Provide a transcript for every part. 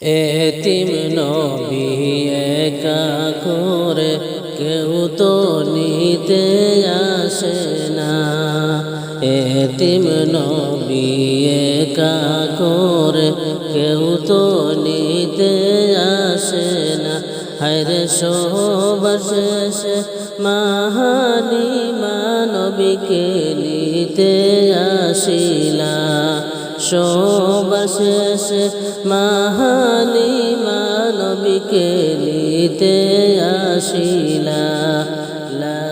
এতিম নবী একা করে কেউ তো নিতে আসে না। এতিম নবী একা করে কেউ তো নিতে আসে না। হায়রে সবার শেষে মাহানি মানবীকে নিতে আসিলা। শোবাশেষ মাহালিমা নবীকে নিতে আসিলা লা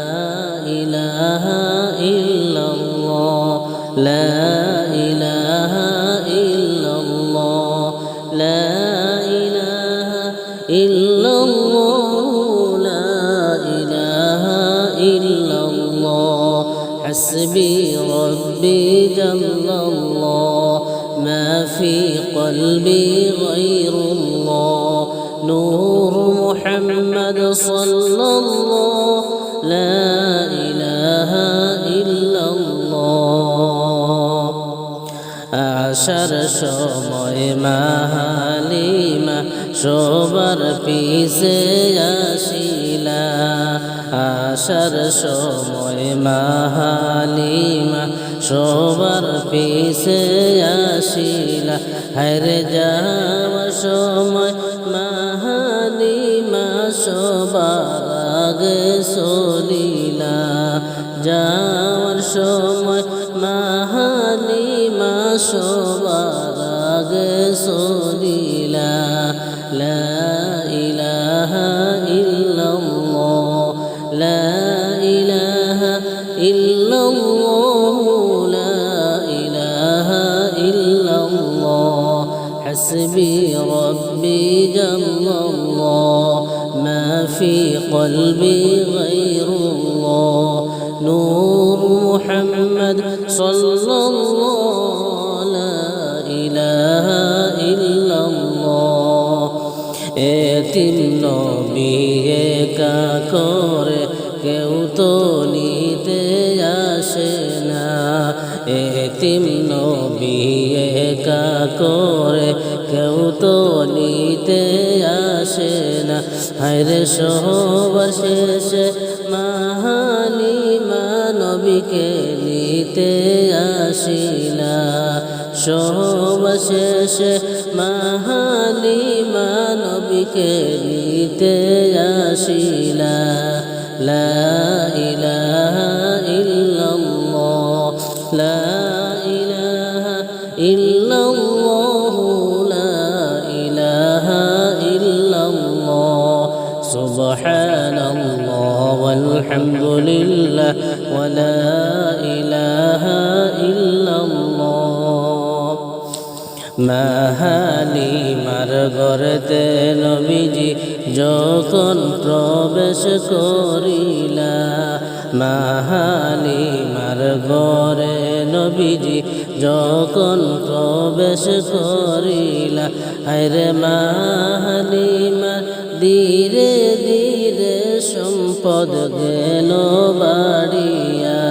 ইলাহা ইল্লাল্লাহ লা ইলাহা ইল্লাল্লাহ লা ইলাহা ইল্লাল্লাহ লা ইলাহা ইল্লাল্লাহ হাসবি রব্বি জাম في قلبي غير الله نور محمد صلى الله لا إله إلا الله আশার সময় মাহালিমা সবার পিছে আসিলা আশার সময় মাহালিমা সবার পিছে আসিলা। হরে যাওয়া সময় মাহালিমা সবার আগে সলিলা যাওয়ার সময় মাহালিমা সবার আগে সলিলা حسبي ربي جل الله ما في قلبي غير الله نور محمد صلى الله لا إله إلا الله এতিম নবী একা করে কেউ তো নিতে আসে না এতিম নবী একা করে কেউ তো নিতে আসে না। হায়রে সবার শেষে মাহানি মানবীকে নিতে আসিলা সবার শেষে মাহানি মানবীকে নিতে আসিলা লা ইলাহা সুবহানাল্লাহ والحمد لله ولا إله إلا الله মাহালিমার গড়তে নবীজি যখন প্রবেশ করিলা মাহালিমার গড়ে নবীজি যখন প্রবেশ করিলা আরে মাহালিমার ধীরে ধীরে সম্পদ গেল বাড়িয়া।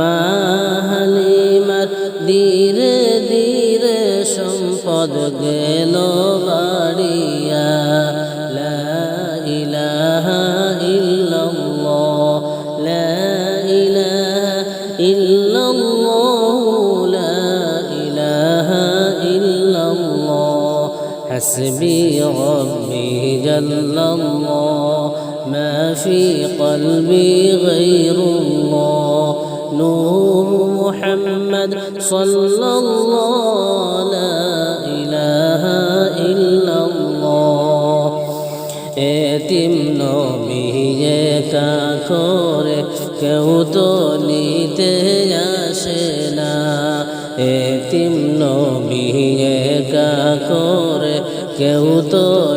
মাহালিমার ধীরে ধীরে সম্পদ গেল বাড়িয়া। লাইলাহা ইল্লাল্লাহ ربي جل الله ما في قلبي غير الله نور محمد صلى الله لا إله إلا الله এতিম নবী একা করে কেউ তো নিতে আসে না এতিম নবী একা করে কেউ তো নিতে আসে না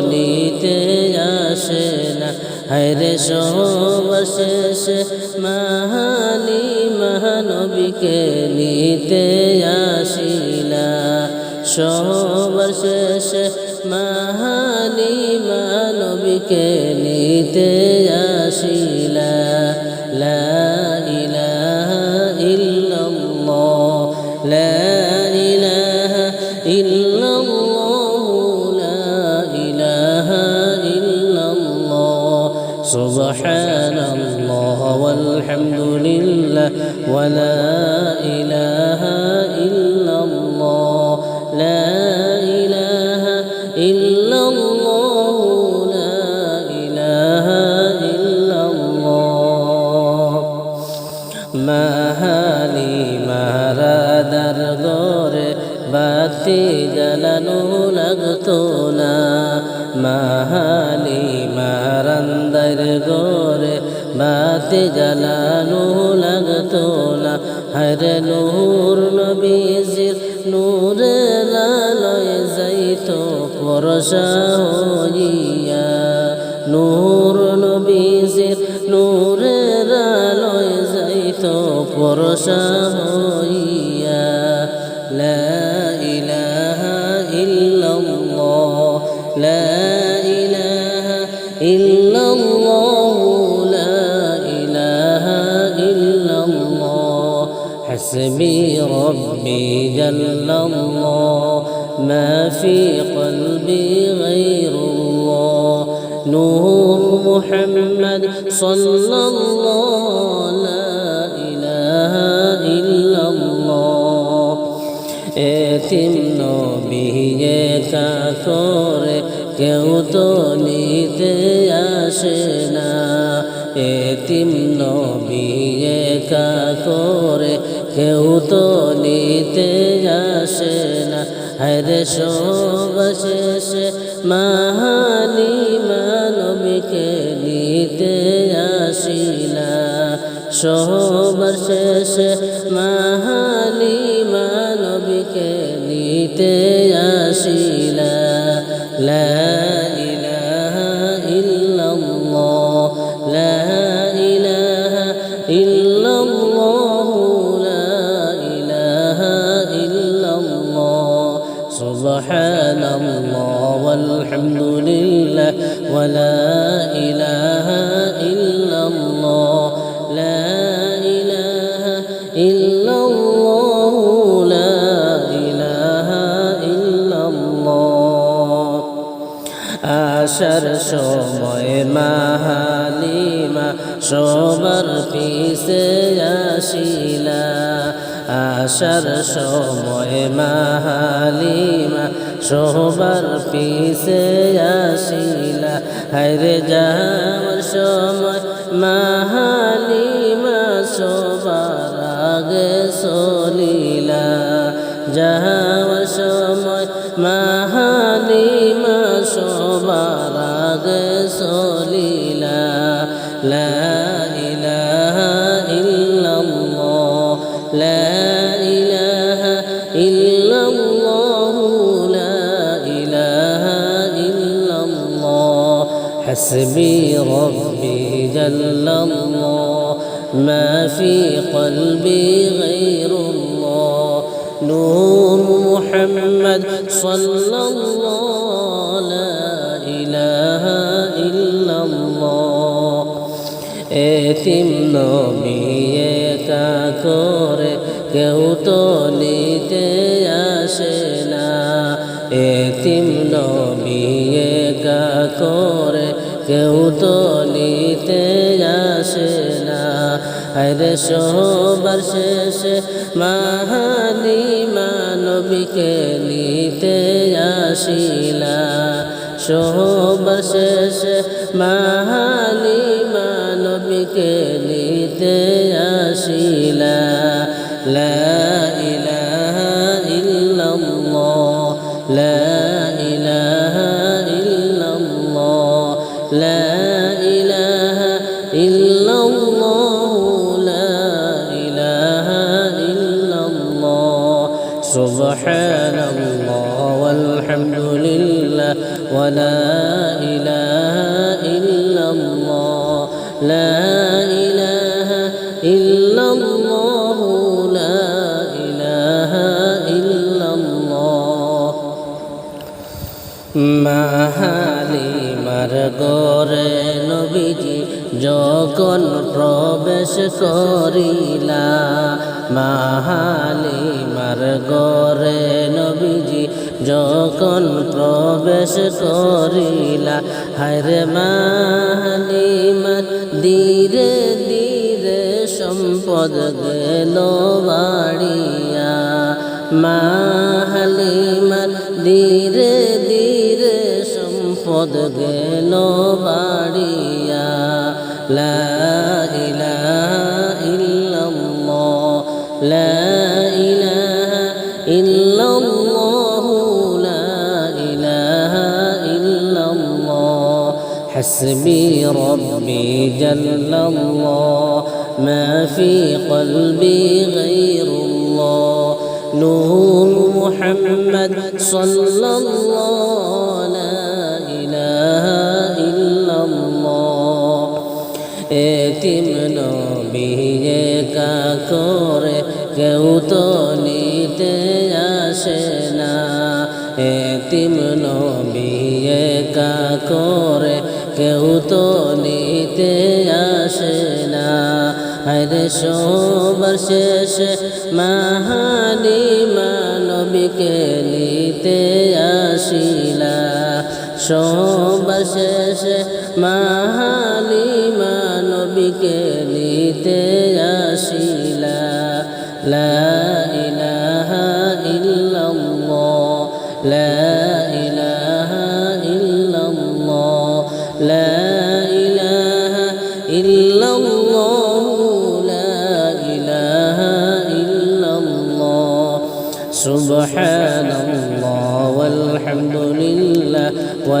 হায়রে মহানি মাহানি মহানবীকে নিতে আসিলা। সবার শেষে মাহানি মানবীকে নিতে আসিলা। سبحان الله والحمد لله ولا إله إلا الله لا إله إلا الله لا إله إلا الله মাহালি মারাদার গরে বাতি জ্বালানো লাগতো না মাহালি বাতি জ্বালানো লাগতো না। হরে নূর নবীজির নূরের আলোয় যাইত পরশা হইয়া। নূর নবীজির নূরের আলোয় যাইত পরশা حسبي ربي جل الله ما في قلبي غير الله نور محمد صلى الله لا إله إلا الله এতিম নবী একা করে কেউ তো নিতে আসে না এতিম নবী একা করে কেউ তো নিতে আসে না। হরে সবশেষ মাহানি মানবীকে নিতে আসিলা সবার শেষে মাহানি মানবকে নিতে আসিলা والحمد لله ولا إله إلا الله لا إله إلا الله لا إله إلا الله আসার সময় মাহালিমা সবার পিছে আসিলা আসার সময় মাহালিমা সবার পিছে আসিলা। হায়রে যাওয়ার সময়, মাহালিমা সবার আগে চলিলা। যাওয়ার সময়, মাহালিমা সবার আগে লা حسبي ربي جل الله ما في قلبي غير الله نور محمد صلى الله لا إله إلا الله এতিম নবী একা করে কেউ তো নিতে আসে না এতিম নবী একা করে কেউ তো নিতে আসে না। আরে সবার শেষে মাহানি মানবীকে নিতে আসিলা সবার শেষে মাহানি মানবীকে নিতে আসিলা লা ولا إله إلا الله لا إله إلا الله لا إله إلا الله মাহালিমার গরে নবীজি যখন প্রবেশ করিলা মাহালিমার গরে নবীজি যখন প্রবেশ করিলা হায়রে মালিমার ধীরে ধীরে সম্পদ গেল বাড়িয়া। মাহালিমার ধীরে ধীরে সম্পদ গেল বাড়িয়া। লা حسبي ربي جل الله ما في قلبي غير الله نور محمد صلى الله لا إله إلا الله এতিম নবী একা করে কেউ তো নিতে আসে না এতিম নবী একা করে কেউ তো নিতে আসে না। আরে সবার শেষে মাহানি মানবীকে নিতে আসিলা। সবার শেষে মাহানি মানবীকে নিতে আসিলা। লা ইলাহা ইল্লাল্লাহ, লা